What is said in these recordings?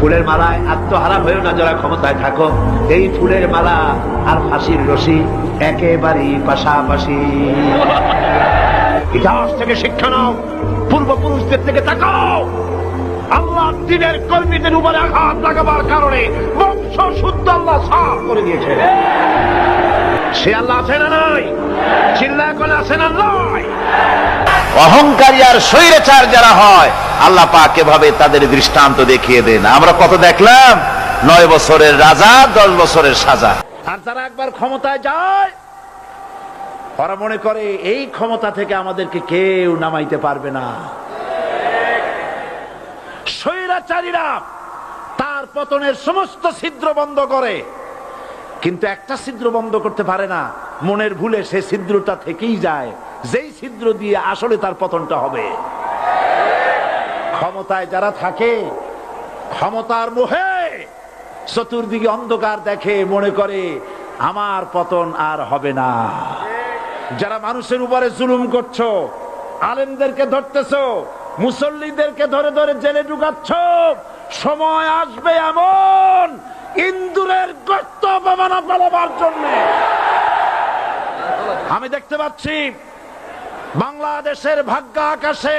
ফুলের মালায় আত্মহারা হয়েও না যারা ক্ষমতায় থাকো। এই ফুলের মালা আর ফাঁসির রশি একেবারেই পাশাপাশি। ইতিহাস থেকে শিক্ষা নাও, পূর্বপুরুষদের থেকে তাকাও। আল্লাহ দিনের কর্মীদের উপরে আঘাত লাগাবার কারণে বংশ শুদ্ধ আল্লাহ সাফ করে দিয়েছে। সে আল্লাহ আছে না নাই? চিল্লা করে আছে না নয় অহংকারী আর স্বৈরাচার যারা হয় আল্লাহ পাক এভাবে তাদের দৃষ্টান্ত দেখিয়ে দেন। আমরা কত দেখলাম? নয় বছরের রাজা, দশ বছরের সাজা। আর যারা একবার ক্ষমতায় যায়, ওরা মনে করে, এই ক্ষমতা থেকে আমাদেরকে কেউ নামাইতে পারবে না। স্বৈরাচারীরা তার পতনের সমস্ত ছিদ্র বন্ধ করে। কিন্তু একটা ছিদ্র বন্ধ করতে পারে না। মনের ভুলে সে ছিদ্রটা থেকেই যায়। যেই ছিদ্র দিয়ে আসলে তার পতনটা হবে। ক্ষমতায় যারা থাকে, ক্ষমতার মোহে চতুর্দিকে অন্ধকার দেখে মনে করে, আমার পতন আর হবে না। যারা মানুষের উপরে জুলুম করছ, আলেমদেরকে ধরতেছো, মুসল্লিদেরকে ধরে ধরে জেলে ঢুকাচ্ছ, সময় আসবে এমন ইন্দুরের গর্ত অপমানা পালাবার জন্য। আমি দেখতে পাচ্ছি বাংলাদেশের ভাগ্য আকাশে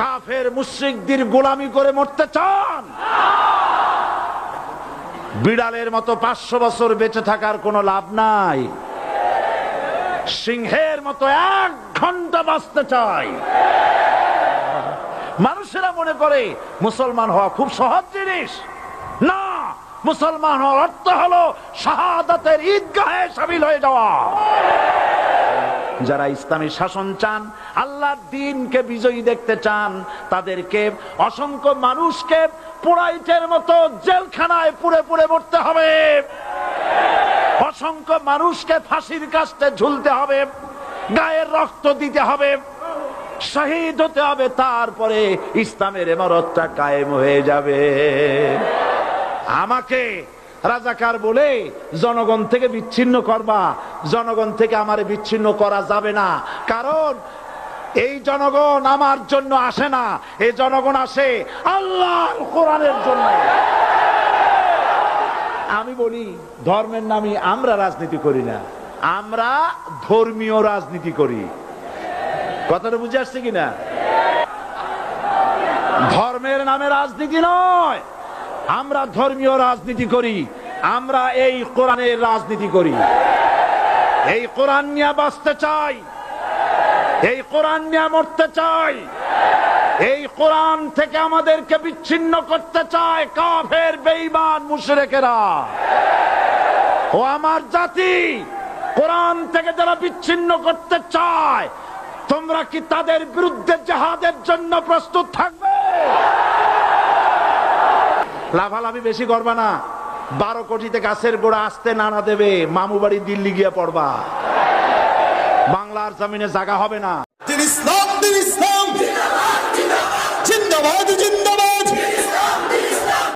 কাফের মুশ্রিকদের গোলামি করে মরতে চান। বিড়ালের মতো পাঁচশো বছর বেঁচে থাকার কোনো লাভ নাই। সিংহের মতো এক ঘণ্টা বাঁচতে চাই। মানুষেরা মনে করে মুসলমান হওয়া খুব সহজ জিনিস। না, মুসলমান হওয়ার অর্থ হলো শাহাদাতের ঈদগাহে সামিল হয়ে যাওয়া। যারা ইসলামী শাসন চান আল্লাহর দিনকে বিজয়ী দেখতে চান, তাদেরকে অসংখ্য মানুষকে পোড়াইটের মতো জেলখানায় পুড়ে পুড়ে মরতে হবে। অসংখ্য মানুষকে ফাঁসির কাস্তে ঝুলতে হবে গায়ের রক্ত দিতে হবে, শহীদ হতে হবে, তারপরে ইসলামের এমারতটা কায়েম হয়ে যাবে। আমাকে রাজাকার বলে জনগণ থেকে বিচ্ছিন্ন করবা জনগণ থেকে আমারে বিচ্ছিন্ন করা যাবে না। কারণ এই জনগণ আমার জন্য আসে না। এই জনগণ আসে আল্লাহ কোরআনের জন্য। আমি বলি, ধর্মের নামে আমরা রাজনীতি করি না। আমরা ধর্মীয় রাজনীতি করি। কথাটা বুঝে আসছে কিনা? ধর্মের নামে রাজনীতি নয়। আমরা ধর্মীয় রাজনীতি করি। আমরা এই কোরআনের রাজনীতি করি। এই কোরআন নিয়ে বাঁচতে চাই। এই কোরআন নিয়ে মরতে চাই। এই কোরআন থেকে আমাদেরকে বিচ্ছিন্ন করতে চায় কাফের, বেঈমান, মুশরিকেরা। ও আমার জাতি, কোরআন থেকে যারা বিচ্ছিন্ন করতে চায়, তোমরা কি তাদের বিরুদ্ধে জাহাদের জন্য প্রস্তুত থাকবে? লাভালাভি বেশি করবা না। বারো কোটিতে গাছের গোড়া আসতে নাড়া দেবে, মামু বাড়ি দিল্লি গিয়ে পড়বা। বাংলার জমিনে জাগা হবে না। ইসলাম ইসলাম। জিন্দাবাদ জিন্দাবাদ।